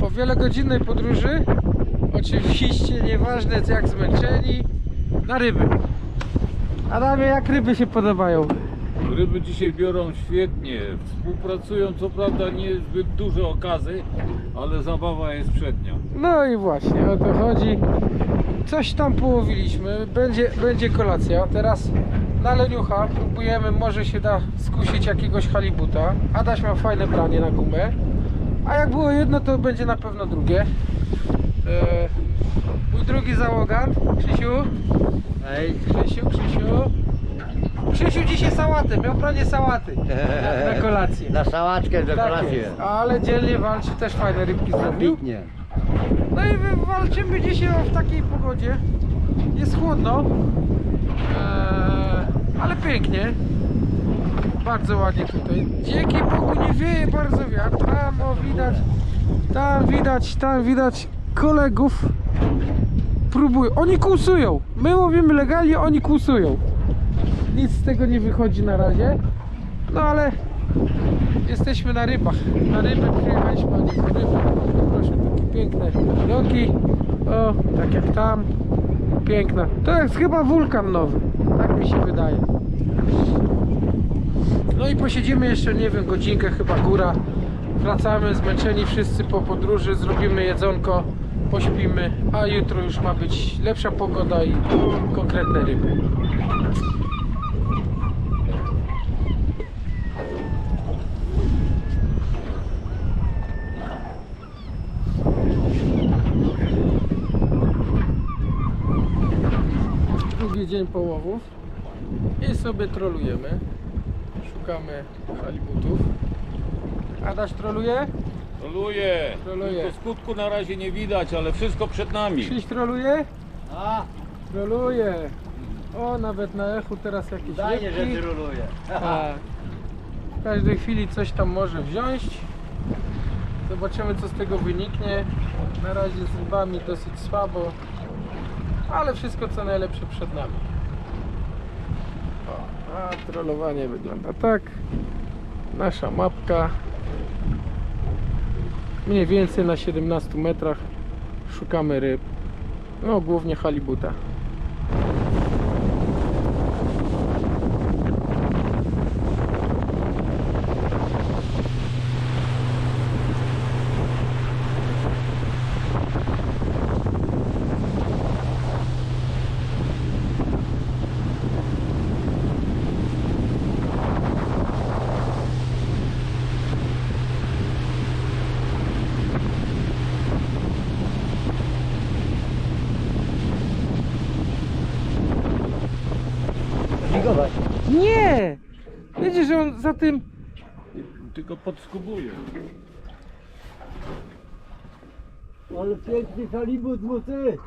Po wielogodzinnej podróży, oczywiście nieważne jak zmęczeni, na ryby. Adamie, jak ryby się podobają? Ryby dzisiaj biorą świetnie, współpracują, co prawda nie zbyt duże okazy, ale zabawa jest przednia. No i właśnie, o to chodzi. Coś tam połowiliśmy, będzie, będzie kolacja. Teraz na leniucha próbujemy, może się da skusić jakiegoś halibuta. Adaś ma fajne branie na gumę. A jak było jedno, to będzie na pewno drugie. E, mój drugi załogan, Krzysiu. Ej. Krzysiu, Krzysiu. Krzysiu dzisiaj sałatę, miał branie sałaty na, na kolację. Na sałatkę do Tak kolacji. jest. Ale dzielnie walczy, też fajne rybki zrobił. Ambitnie. No i wy- walczymy dzisiaj w takiej pogodzie. Jest chłodno, eee, ale pięknie. Bardzo ładnie tutaj. Dzięki Bogu nie wieje bardzo wiatr. Tam o, widać, tam widać, tam widać kolegów. Próbują. Oni kłusują. My mówimy legalnie, oni kłusują. Nic z tego nie wychodzi na razie. No ale jesteśmy na rybach. Na ryby przyjechaliśmy, a nie po ryby. Proszę, takie piękne widoki. O, tak jak tam. Piękna. To jest chyba wulkan nowy. Tak mi się wydaje. No i posiedzimy jeszcze, nie wiem, godzinkę chyba góra. Wracamy zmęczeni wszyscy po podróży, zrobimy jedzonko, pośpimy, a jutro już ma być lepsza pogoda i konkretne ryby. Drugi dzień połowów i sobie trolujemy. Szukamy halibutów. Adaś troluje? Troluje. Troluje. Tylko skutku na razie nie widać, ale wszystko przed nami. Krzyś troluje? A, Troluje. O, nawet na echu teraz jakieś daje, że rybki. troluje. Tak. W każdej chwili coś tam może wziąć. Zobaczymy co z tego wyniknie. Na razie z rybami dosyć słabo. Ale wszystko co najlepsze przed nami. A trollowanie wygląda tak. Nasza mapka. Mniej więcej na 17 metrach szukamy ryb. No głównie halibuta. Ligować. Nie! Wiecie, że on za tym Tylko podskubuje. Ale piękny halibut mu ty.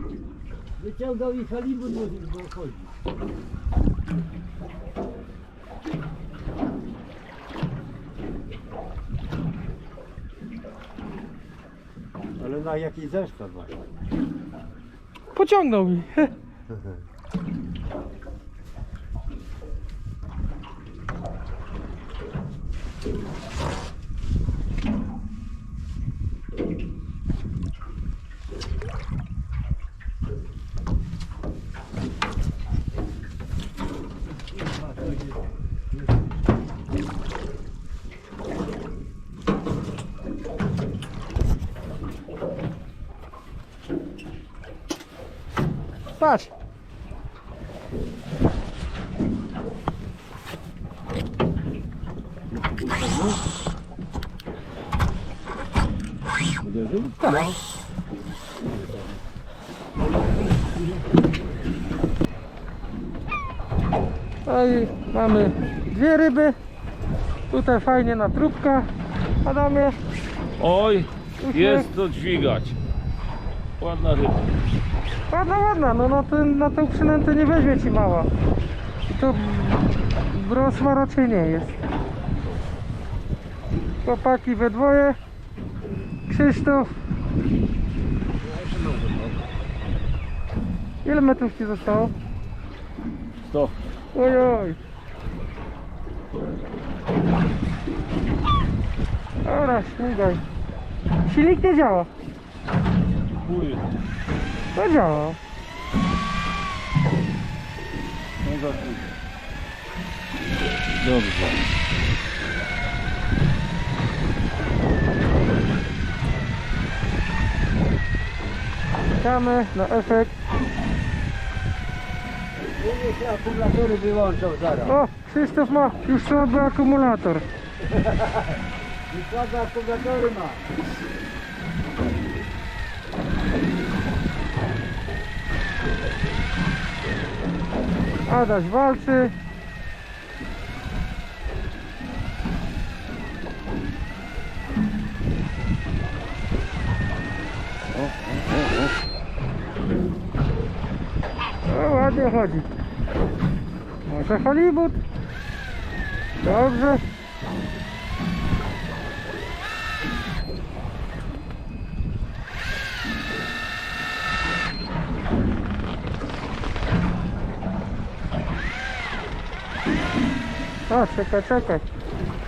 Wyciągał i halibut mu mu chodzi. Ale na jakiej zestaw właśnie. pociągnął mi. Patrz. Tak. No i mamy dwie ryby. Tutaj fajnie na trubka. Adamie, Oj, Uśmiech. jest to dźwigać. Ładna ryba. Ładna, ładna. No na, ten, na tę przynętę nie weźmie ci mała. I to brosła raczej nie jest. Chłopaki we dwoje. Krzysztof. Ile metrów ci zostało? Sto. Oj, oj. Dobra, śmigaj. Silnik nie działa. Chuj. To działa. Dobrze. Czekamy na efekt. Mówię się akumulatory wyłączą zaraz. O, Krzysztof ma już słaby akumulator. Wykłada akumulatory ma. Adaś walczy. O, ładnie chodzi. Może halibut. Dobrze. A, czekaj, czekaj.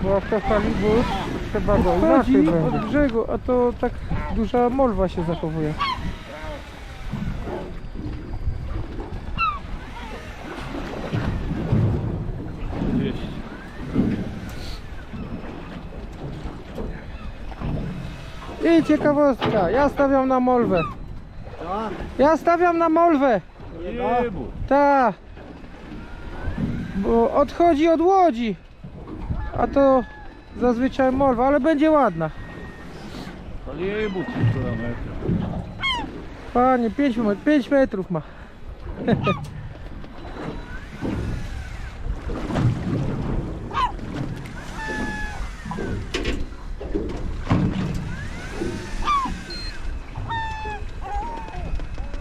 Bo jak to halibut, trzeba go inaczej Chodzi będzie. od brzegu, a to tak duża molwa się zachowuje. I ciekawostka, ja stawiam na molwę. No, Ja stawiam na molwę. Jebut. Ta. Bo odchodzi od łodzi. A to zazwyczaj molwa, ale będzie ładna. Ale jebut półtora metra. Panie, 5 met 5 metrów ma.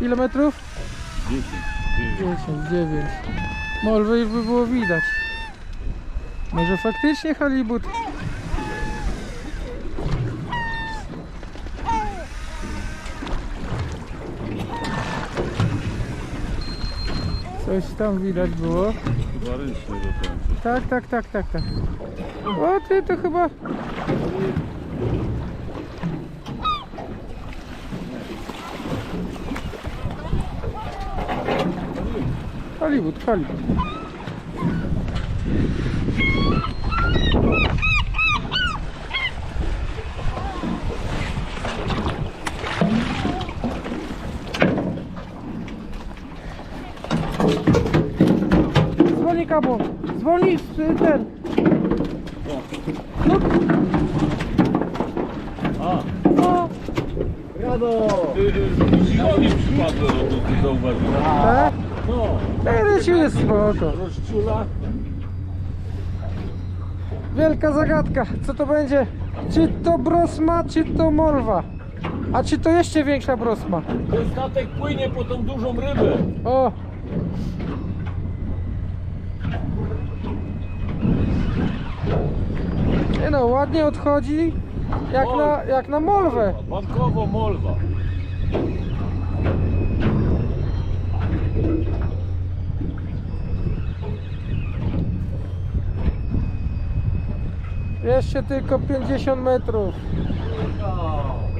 Ile metrów? Dziesięć. dziewięć. 10, 9. Już by było widać. Może faktycznie halibut? Coś tam widać było. Chyba ręczny do końca. Tak, tak, tak, tak, tak. O, ty to chyba... Hollywood, Hollywood. Zwolnij kabą, zwolnij s- ten. No, A, no, brawo! siłowi przypadło, no to tak? No, jest spoko. rozczula. Wielka zagadka, co to będzie? Czy to brosma, czy to molwa? A czy to jeszcze większa brosma? Ten statek płynie po tą dużą rybę. O! Nie no, ładnie odchodzi, jak na, jak na molwę. Bankowo molwa. Jeszcze tylko 50 metrów.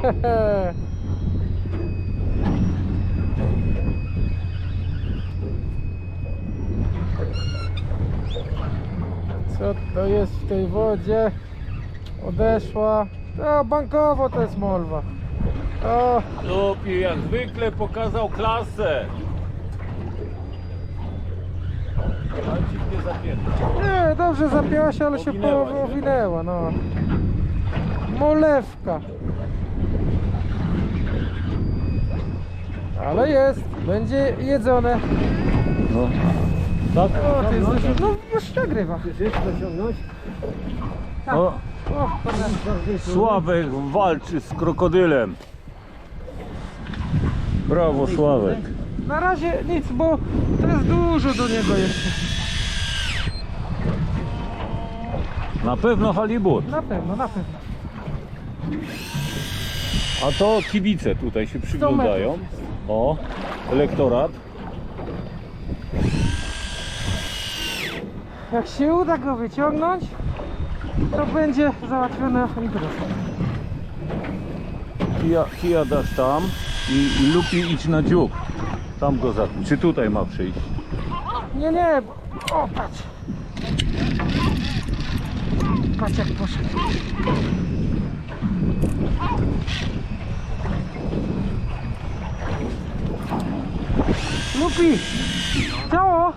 Co to jest w tej wodzie? Odeszła. To bankowo to jest molwa. O, Lepiej jak zwykle pokazał klasę. Ale nie zapięta. nie, dobrze zapięła się, ale się Owinęła po- się. owinęła, no. Molewka. Ale jest, będzie jedzone. No. Tak? O, ty jesteś, no już nagrywa. Wszystko ciągnąć? O, O, kurde. Sławek walczy z krokodylem. Brawo Sławek. Na razie nic, bo to jest dużo do niego jeszcze. Na pewno halibut. Na pewno, na pewno. A to kibice tutaj się przyglądają. O, elektorat. Jak się uda go wyciągnąć, to będzie załatwiona impreza. Kija, kija dasz tam i, i Lupi idź na dziób. Tam go za... Czy tutaj ma przyjść? Nie, nie. O, patrz. Patrz jak poszedł. Lupi, to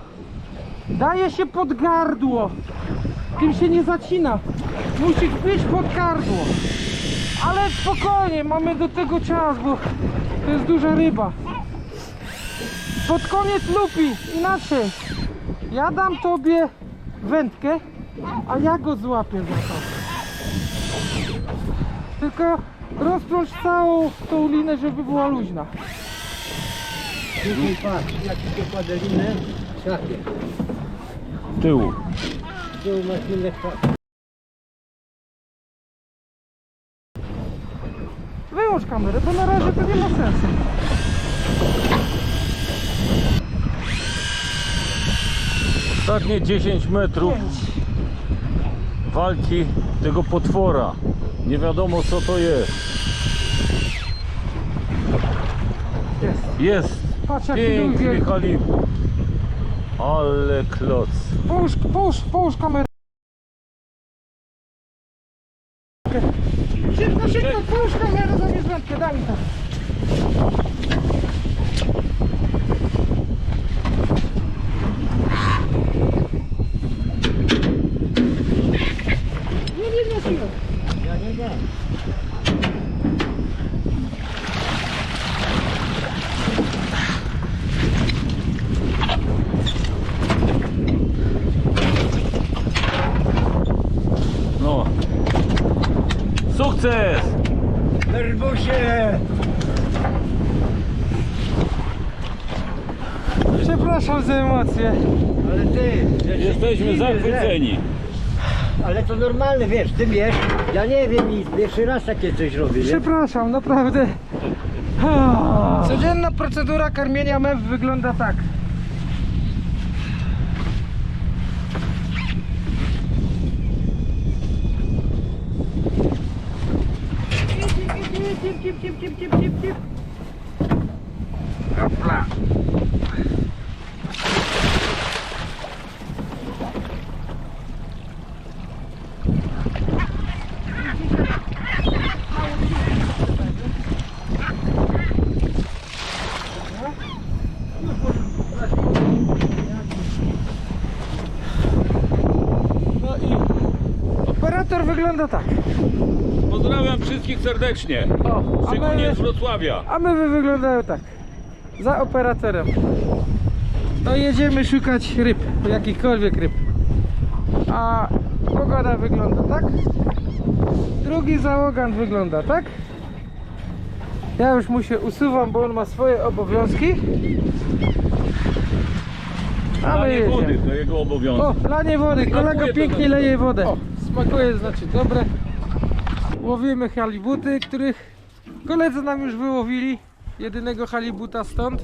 daje się pod gardło. Tym się nie zacina. Musisz być pod gardło. Ale spokojnie, mamy do tego czas, bo to jest duża ryba. Pod koniec lupi, inaczej. Ja dam tobie wędkę, a ja go złapię za to. Tylko rozprąż całą tą linę, żeby była luźna. Dzisiaj patrz, jak ci kładę linę, szafie. Tyłu. Tu masz linę w szafie. Wyłącz kamerę, bo na razie to nie ma sensu. Ostatnie 10 metrów Pięć. Walki tego potwora. Nie wiadomo co to jest. Jest. Jest Patrz jaki piękny wielki. kaliber. Ale kloc. Połóż, połóż, połóż kamerę. Szybko, szybko, połóż kamerę, zabierz wędkę, daj mi to. Nie, nie, nie, nie. Ja nie wiem. No. Sukces! Nerwusie! Przepraszam za emocje. Ale ty, że się Jesteśmy zachwyceni. Ale to normalne, wiesz, ty wiesz, ja nie wiem nic, pierwszy raz takie coś robię, nie? Przepraszam, naprawdę. Codzienna procedura karmienia mew wygląda tak. Hopla. No i operator wygląda tak. Pozdrawiam wszystkich serdecznie. O, a Szczególnie my, z Wrocławia. a my wyglądają tak. Za operatorem. No jedziemy szukać ryb, jakichkolwiek ryb. A pogoda wygląda tak. Drugi załogan wygląda tak. Ja już mu się usuwam, bo on ma swoje obowiązki. A my Danie wody jedziemy. to jego obowiązek. O, lanie wody, kolega Smakuje to pięknie leje wodę. O, smakuje, znaczy dobre. Łowimy halibuty, których koledzy nam już wyłowili. Jedynego halibuta stąd.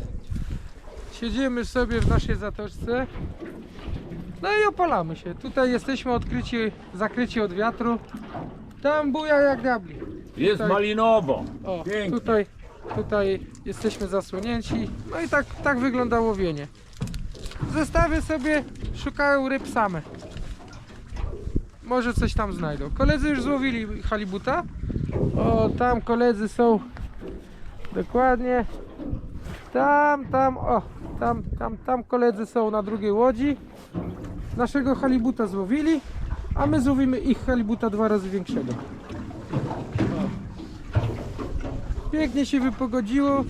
Siedzimy sobie w naszej zatoczce. No i opalamy się. Tutaj jesteśmy odkryci, zakryci od wiatru. Tam buja jak diabli. Jest tutaj- malinowo. O, Pięknie. tutaj, tutaj jesteśmy zasłonięci. No i tak, tak wygląda łowienie. Zestawy sobie szukają ryb same. Może coś tam znajdą. Koledzy już złowili halibuta. O, tam koledzy są. Dokładnie. Tam, tam, o, tam, tam, tam koledzy są na drugiej łodzi. Naszego halibuta złowili, a my złowimy ich halibuta dwa razy większego. Pięknie się wypogodziło.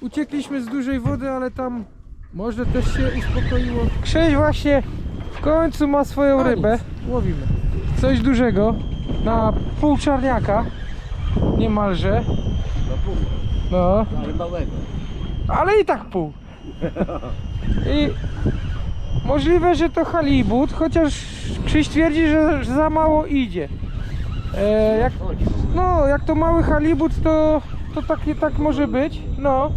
Uciekliśmy z dużej wody, ale tam może też się uspokoiło. Krześ właśnie w końcu ma swoją rybę. Łowimy. Coś dużego na pół czarniaka. Niemalże. No, Ale i tak pół. I możliwe, że to halibut, chociaż Krzyś twierdzi, że za mało idzie. E, jak, no, jak to mały halibut, to, to tak, tak może być. No.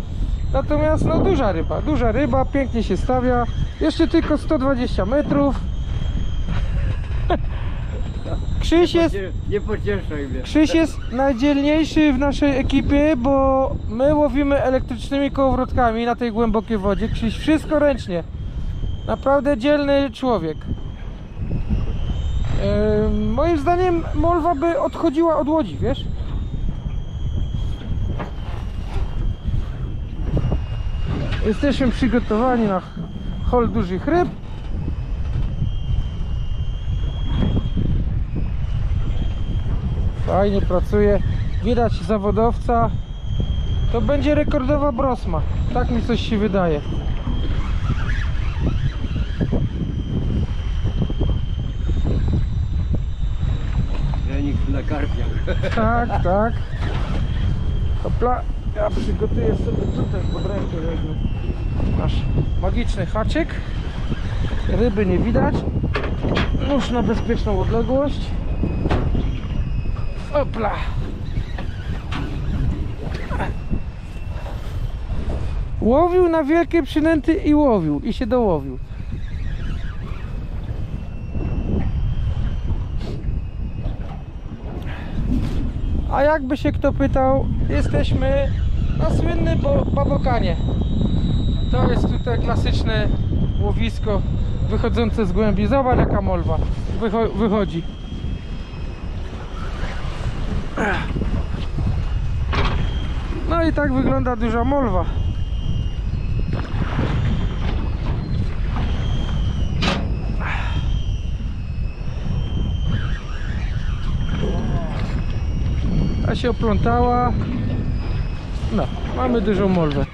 Natomiast no duża ryba, duża ryba, pięknie się stawia. Jeszcze tylko 120 metrów. Krzyś jest, Nie pocieszaj mnie. Krzyś jest najdzielniejszy w naszej ekipie, bo my łowimy elektrycznymi kołowrotkami na tej głębokiej wodzie. Krzyś wszystko ręcznie. Naprawdę dzielny człowiek. Moim zdaniem Molwa by odchodziła od łodzi, wiesz? Jesteśmy przygotowani na hol dużych ryb. Fajnie pracuje. Widać zawodowca. To będzie rekordowa brosma. Tak mi coś się wydaje. Trening na karpiach. Tak, tak. Hopla. Ja przygotuję sobie tutaj pod rękę nasz magiczny haczyk. Ryby nie widać. Nóż na bezpieczną odległość. Hopla. Łowił na wielkie przynęty i łowił. I się dołowił. A jakby się kto pytał, jesteśmy na słynnym bo- Babokanie. To jest tutaj klasyczne łowisko wychodzące z głębi. Zobacz jaka molwa wycho- wychodzi. No i tak wygląda duża molwa. Ta się oplątała. No, mamy dużą molwę.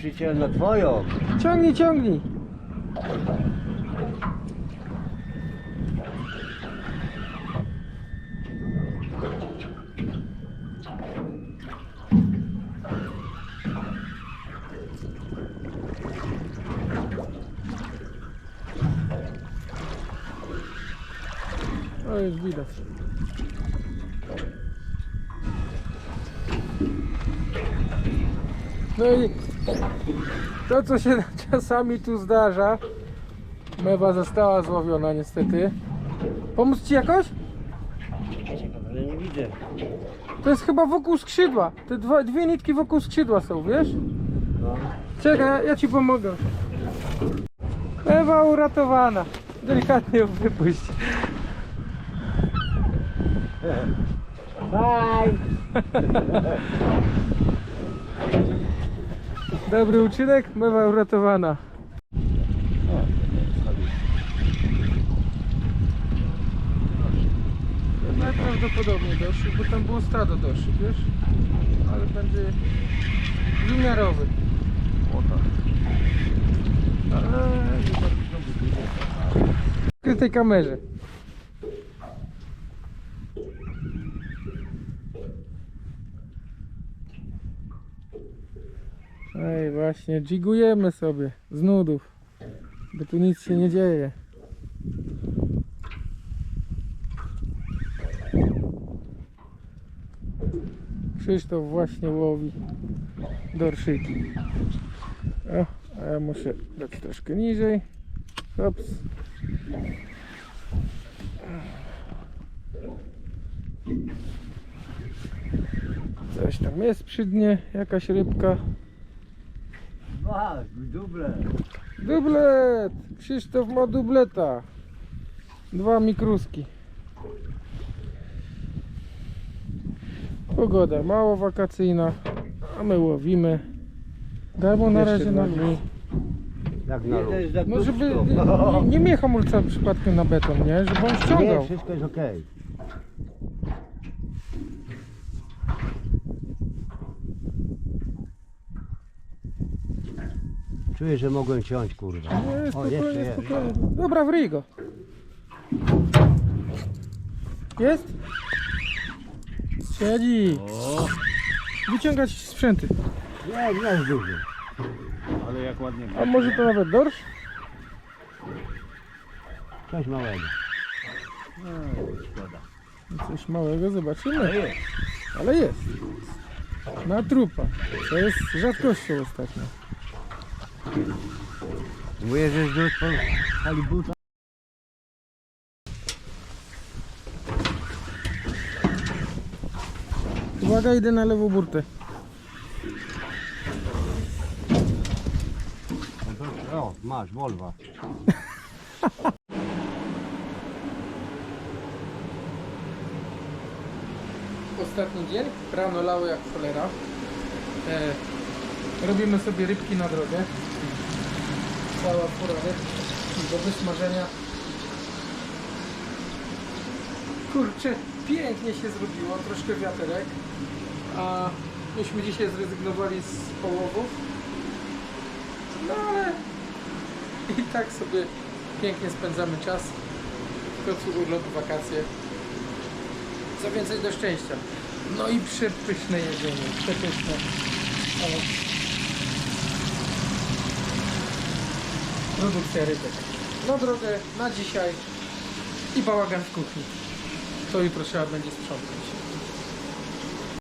Przyciąłem na twoją? Ciągnij, ciągnij. O, już widać. No i to, co się czasami tu zdarza, mewa została złowiona niestety. Pomóc ci jakoś? Ale nie widzę. To jest chyba wokół skrzydła. Te dwa, dwie nitki wokół skrzydła są, wiesz? No. Czekaj, ja, ci pomogę. Mewa uratowana. Delikatnie ją wypuść. Bye! Dobry uczynek, mewa uratowana. Najprawdopodobniej doszły, bo tam było stado doszły, wiesz? Ale będzie wymiarowy. O tak. Ale... W skrytej kamerze. Ej, właśnie, jigujemy sobie z nudów, bo tu nic się nie dzieje. Krzysztof właśnie łowi dorszyki. O, a ja muszę dać troszkę niżej. Hops. Coś tam jest przy dnie, jakaś rybka. Masz, duble. Dublet! Krzysztof ma dubleta. Dwa mikruski. Pogoda mało wakacyjna, a my łowimy. Dajmy na razie na luz. Jak na. No żeby nie, nie mnie hamulca przypadkiem na beton, nie? Żeby on Nie, ściągał. wszystko jest okej. Czuję, że mogłem ciąć, kurwa. Nie, O, jeszcze jest. spokojnie. Dobra, wryj go. Jest? Siedzi. Wyciągać sprzęty. Nie, nie jest duży. Ale jak ładnie A może to nawet dorsz? Coś małego. No, szkoda. Coś małego zobaczymy, jest. ale jest. Na trupa. To jest rzadkością ostatnio. Mówię, że z po halibuta. Uwaga, idę na lewą burtę. O, masz, Volvo. Ostatni dzień, rano lało jak cholera. E, robimy sobie rybki na drogę. Cała fura ryb do wysmażenia. Kurczę, pięknie się zrobiło, troszkę wiaterek. A myśmy dzisiaj zrezygnowali z połowów. No ale i tak sobie pięknie spędzamy czas. W końcu urlop, wakacje. Co więcej do szczęścia. No i przepyszne jedzenie, przepyszne. O. Produkcja rybek. Na drogę, na dzisiaj i bałagan w kuchni. To jutro trzeba będzie sprzątać.